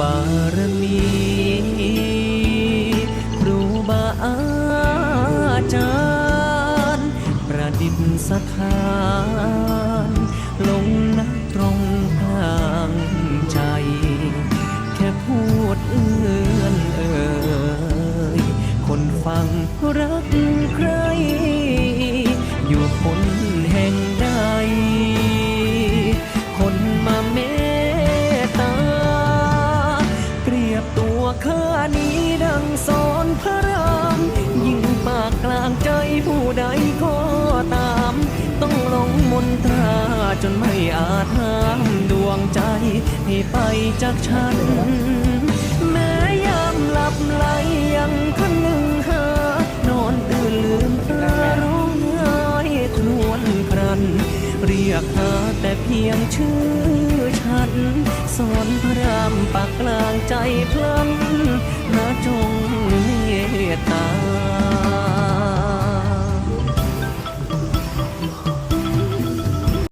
บารมีครูบาอาจารย์ ประดิษฐาน ลงนักตรงกลางใจ แค่พูดเอื้อนเอ่ยคนฟังรักใคร ยบตัวข้านี้ดังสอนพระราม ยิ่งปากกลางใจผู้ใดก็ตาม ต้องลงมนตราจนไม่อาจห้ามดวงใจให้ไปจากฉัน แม้ยามหลับไหลยังคันหนึ่งหานอนตื่นลืมตาร้องไห้ครวญครัน เรียกหาแต่เพียงชื่อฉันสอนพระราม ปากกลางใจพลันนะจง